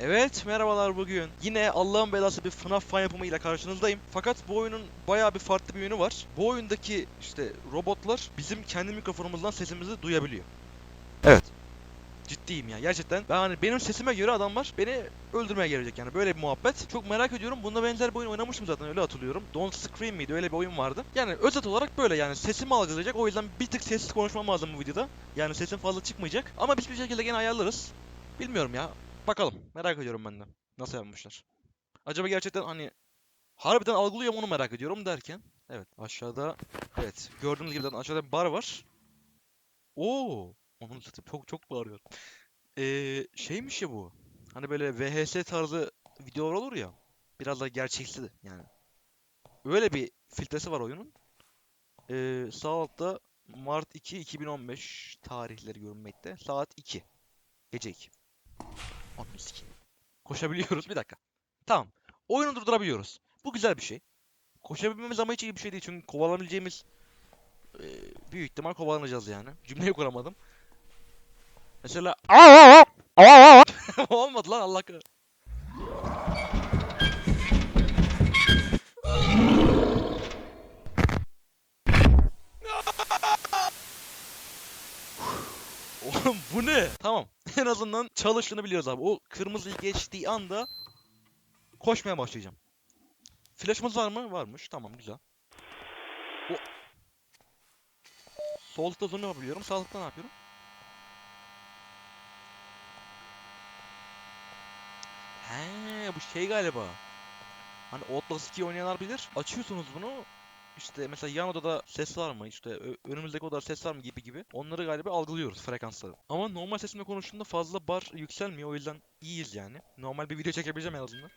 Evet merhabalar bugün. Yine Allah'ın belası bir FNAF fan yapımıyla karşınızdayım. Fakat bu oyunun bayağı bir farklı bir yönü var. Bu oyundaki işte robotlar bizim kendi mikrofonumuzdan sesimizi duyabiliyor. Evet. Ciddiyim ya gerçekten. Ben hani benim sesime göre adamlar beni öldürmeye gelecek yani böyle bir muhabbet. Çok merak ediyorum. Bunda benzer bir oyun oynamıştım zaten öyle hatırlıyorum. Don't Scream miydi öyle bir oyun vardı. Yani özet olarak böyle yani sesimi algılayacak. O yüzden bir tık sessiz konuşmam lazım bu videoda. Yani sesim fazla çıkmayacak. Ama biz bir şekilde gene ayarlarız. Bilmiyorum ya. Bakalım. Merak ediyorum ben de. Nasıl yapmışlar? Acaba gerçekten hani harbiden algılıyor mu onu merak ediyorum derken. Evet aşağıda evet gördüğünüz gibi aşağıda bar var. Oo, onun zaten çok çok bağırıyor. Ee, şeymiş ya bu. Hani böyle VHS tarzı videolar olur ya. Biraz da gerçeksi de yani. Öyle bir filtresi var oyunun. Ee, sağ altta Mart 2 2015 tarihleri görünmekte. Saat 2. Gece 2. Ananı sikeyim. Koşabiliyoruz. Bir dakika. Tamam. Oyunu durdurabiliyoruz. Bu güzel bir şey. Koşabilmemiz ama hiç iyi bir şey değil. Çünkü kovalanabileceğimiz e, büyük ihtimal kovalanacağız yani. Cümleyi kuramadım. Mesela olmadı lan Allah kahretsin. Oğlum bu ne? Tamam. En azından çalıştığını biliyoruz abi. O kırmızıyı geçtiği anda koşmaya başlayacağım. Flash'ımız var mı? Varmış. Tamam güzel. O... Solda zor ne yapabiliyorum? Sağlıkta ne yapıyorum? He, bu şey galiba. Hani Outlast 2 oynayanlar bilir. Açıyorsunuz bunu. İşte mesela yan odada ses var mı? İşte önümüzdeki odada ses var mı gibi gibi. Onları galiba algılıyoruz frekansları. Ama normal sesimle konuştuğunda fazla bar yükselmiyor. O yüzden iyiyiz yani. Normal bir video çekebileceğim en azından.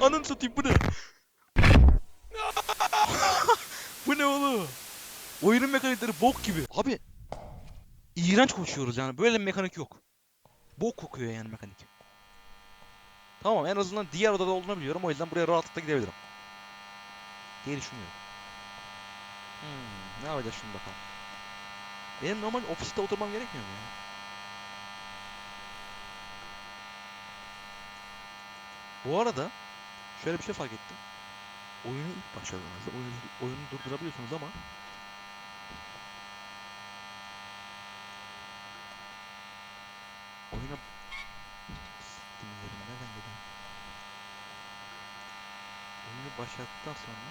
Ananı satayım bu ne? bu ne oğlum? Oyunun mekanikleri bok gibi. Abi iğrenç koşuyoruz yani. Böyle bir mekanik yok. Bok kokuyor yani mekanik. Tamam en azından diğer odada olduğunu biliyorum. O yüzden buraya rahatlıkla gidebilirim. Diye düşünüyorum. Hmm, ne yapacağız şimdi bakalım. Benim normal ofiste oturmam gerekmiyor mu ya? Bu arada şöyle bir şey fark ettim. Oyunu ilk başladığınızda oyunu, oyunu durdurabiliyorsunuz ama oyuna nereden? Oyunu başlattıktan sonra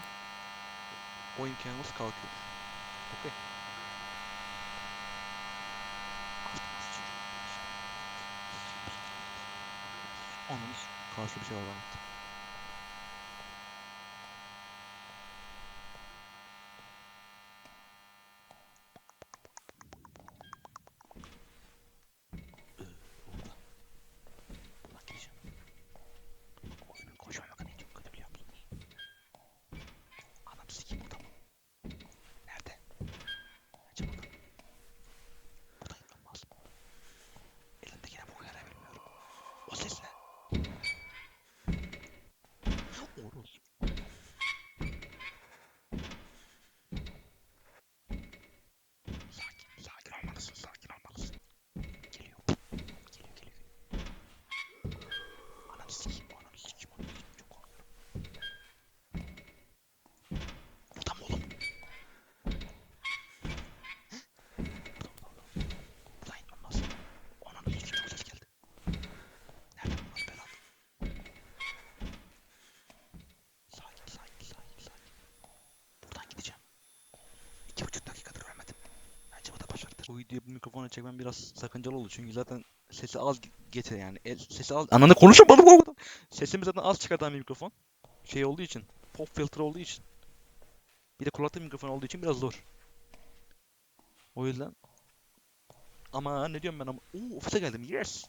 o imkanımız kalkıyor. Okey. Onun karşı bir şey var bana. Burada. Buradan gireceğim. Oyunun koşma mekaniği çok kötü biliyor musunuz? Anam sikeyim burada mı? Nerede? Bence burada. Burada inmem lazım. Elimdekine bu kadar bilmiyorum. O ses ne? Oruz. Sakin, sakin olmalısın, sakin olmalısın. Geliyor. Geliyor, geliyor. Ananı sikeyim, ananı sikeyim, ananı sikeyim. Çok korkuyorum. Burada mı oğlum? Burada, burada, burada. Buradan inmem lazım. Ananı sikeyim, çok ses geldi. Nerede bu nasıl bela? Sakin, sakin, sakin, sakin. Buradan gideceğim. İki buçuk dakikadır ölmedim. Bence bu da başarıdır. Bu videoyu bu mikrofona çekmem biraz sakıncalı oldu çünkü zaten sesi az getir yani. El, sesi az... Ananı konuşamadım orada. Sesimi zaten az çıkartan bir mikrofon. Şey olduğu için. Pop filtre olduğu için. Bir de kulaklık mikrofon olduğu için biraz zor. O yüzden. Ama ne diyorum ben ama. Oo ofise geldim. Yes.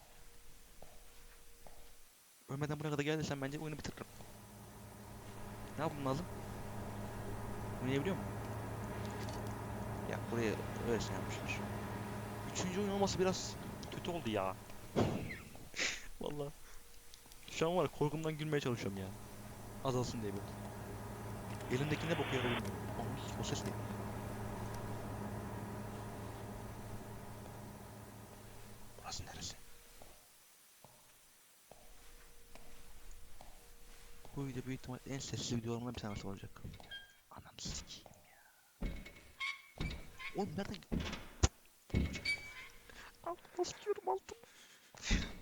Ölmeden buraya kadar geldiysen bence oyunu bitiririm. Ne yapmam lazım? Oynayabiliyor mu? Ya buraya öylesine yapmışlar. Üçüncü oyun olması biraz kötü oldu ya. Vallahi. Şu an var korkumdan gülmeye çalışıyorum ya. Azalsın diye böyle. Elimdeki ne boku yarar bilmiyorum. Aa, O ses ne? Burası neresi? Bu video büyük ihtimal en sessiz videolarımdan bir tanesi olacak. Oğlum nereden Altıma sıkıyorum altıma.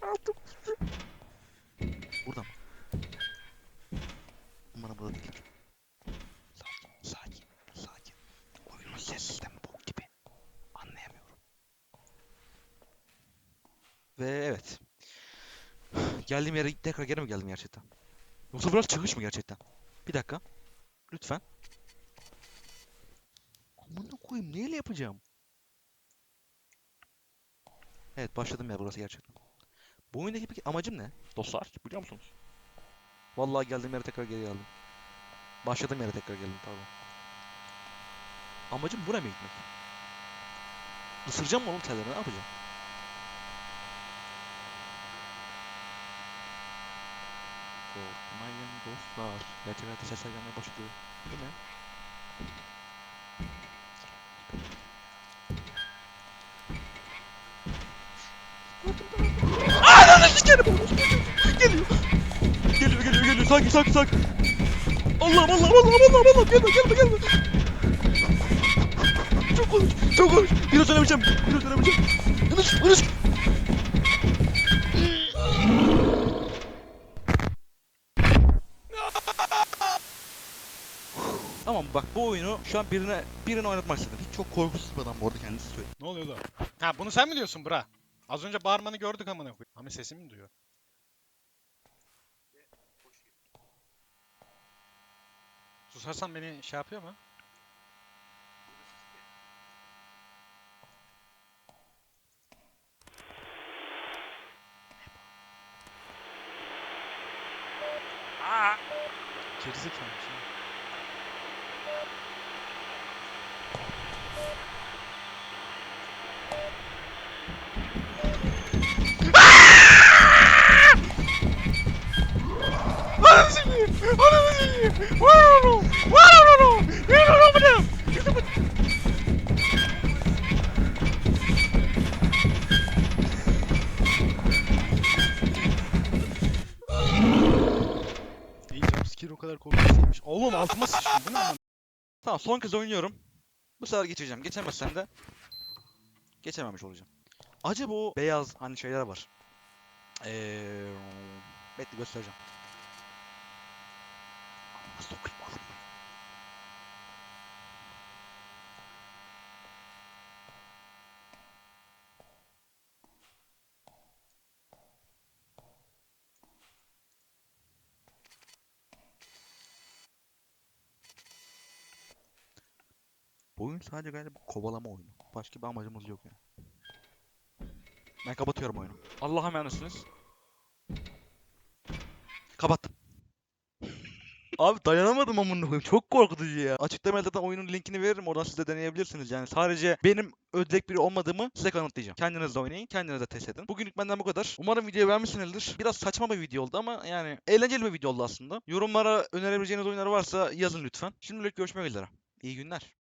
Altıma sıkıyorum. Burada mı? Umarım burada değildir. Sakin, sakin, sakin. Oyunun ses sistemi bok gibi. Anlayamıyorum. Ve evet. Geldiğim yere tekrar geri mi geldim gerçekten? Yoksa burası çıkış mı gerçekten? Bir dakika. Lütfen. Amına koyayım neyle yapacağım? Evet başladım ya burası gerçekten. Bu oyundaki peki amacım ne? Dostlar biliyor musunuz? Vallahi geldiğim yere tekrar geri geldim. Başladığım yere tekrar geldim pardon. Amacım buraya mı gitmek? Isıracağım mı oğlum tellerini ne yapacağım? Korkmayın dostlar. Gerçek hayatta sesler gelmeye başladı. Değil? Oğlum. Geliyor. Geliyor geliyor geliyor. Sakin sakin sakin. Allah'ım Allah'ım Allah'ım Allah'ım Allah'ım. Gelme gelme gelme. Çok konuş. Çok konuş. Biraz ölemeyeceğim. Biraz ölemeyeceğim. Yunus Yunus. Tamam bak bu oyunu şu an birine birine oynatmak istedim. Çok korkusuz bir adam bu arada kendisi söyledi. Ne oluyor da? Ha bunu sen mi diyorsun bra? Az önce bağırmanı gördük amına koyayım. Ama sesimi mi duyuyor? Susarsan beni şey yapıyor mu? Gerizekalı şey. O kadar korkunç. Oğlum altıma. Bu ne lan? Tamam son kez oynuyorum. Bu sefer geçeceğim. Geçemezsem de geçememiş olacağım. Acaba o beyaz hani şeyler var. Eee bekle göstereceğim. Oyun sadece galiba kovalama oyunu. Başka bir amacımız yok yani. Ben kapatıyorum oyunu. Allah'a emanetsiniz. Kapattım. Abi dayanamadım amına koyayım. Çok korkutucu ya. Açıklamaya zaten oyunun linkini veririm. Oradan siz de deneyebilirsiniz. Yani sadece benim ödlek biri olmadığımı size kanıtlayacağım. Kendiniz de oynayın. Kendiniz de test edin. Bugünlük benden bu kadar. Umarım videoyu beğenmişsinizdir. Biraz saçma bir video oldu ama yani eğlenceli bir video oldu aslında. Yorumlara önerebileceğiniz oyunlar varsa yazın lütfen. Şimdilik görüşmek üzere. İyi günler.